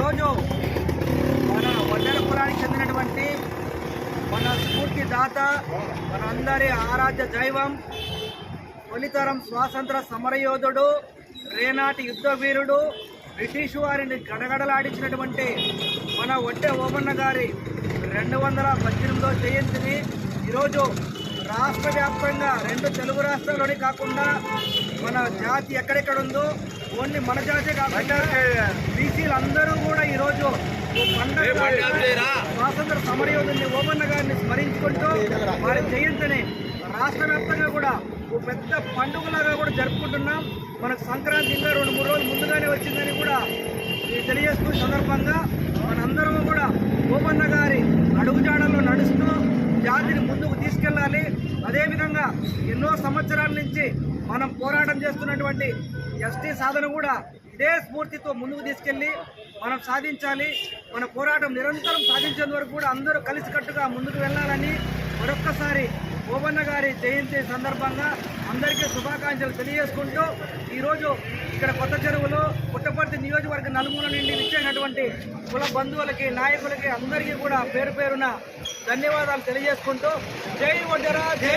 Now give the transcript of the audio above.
రోజు మన వడ్డెర కులానికి చెందినటువంటి మన స్ఫూర్తి దాత మన అందరి ఆరాధ్య దైవం తొలితరం స్వాతంత్ర సమరయోధుడు రేనాటి యుద్ధ వీరుడు బ్రిటిష్ వారిని గడగడలాడించినటువంటి మన వడ్డె ఓమన్న గారి రెండు వందల పద్దెనిమిదో జయంతిని ఈరోజు రాష్ట్ర వ్యాప్తంగా రెండు తెలుగు రాష్ట్రాల్లోనే కాకుండా మన జాతి ఎక్కడెక్కడ ఉందో ఓన్లీ మన జాతి కాకుండా బీసీలు అందరూ కూడా ఈరోజు స్వాతంత్ర సమరయోధుని ఓమన్న గారిని స్మరించుకుంటూ వారి జయంతిని రాష్ట్ర వ్యాప్తంగా కూడా ఓ పెద్ద పండుగలాగా కూడా జరుపుకుంటున్నాం. మనకు సంక్రాంతి ఇంకా రెండు మూడు రోజులు ముందుగానే వచ్చిందని కూడా ఈ తెలియజేసుకునే సందర్భంగా మనందరం కూడా ఓమన్న గారి అడుగుజాడల్లో నడుస్తూ జాతిని ముందుకు తీసుకెళ్ళాలి. అదేవిధంగా ఎన్నో సంవత్సరాల నుంచి మనం పోరాటం చేస్తున్నటువంటి ఎస్టీ సాధన కూడా ఇదే స్ఫూర్తితో ముందుకు తీసుకెళ్ళి మనం సాధించాలి. మన పోరాటం నిరంతరం సాధించేంత వరకు కూడా అందరూ కలిసికట్టుగా ముందుకు వెళ్ళాలని మరొక్కసారి ఓబన్న గారి జయంతి సందర్భంగా అందరికీ శుభాకాంక్షలు తెలియజేసుకుంటూ ఈరోజు ఇక్కడ కొత్త చెరువులో పుట్టపర్తి నియోజకవర్గ నలుమూల నుండి ఇచ్చేటటువంటి కుల బంధువులకి నాయకులకి అందరికీ కూడా పేరు పేరున ధన్యవాదాలు తెలియజేసుకుంటూ జై వడ్డరా జై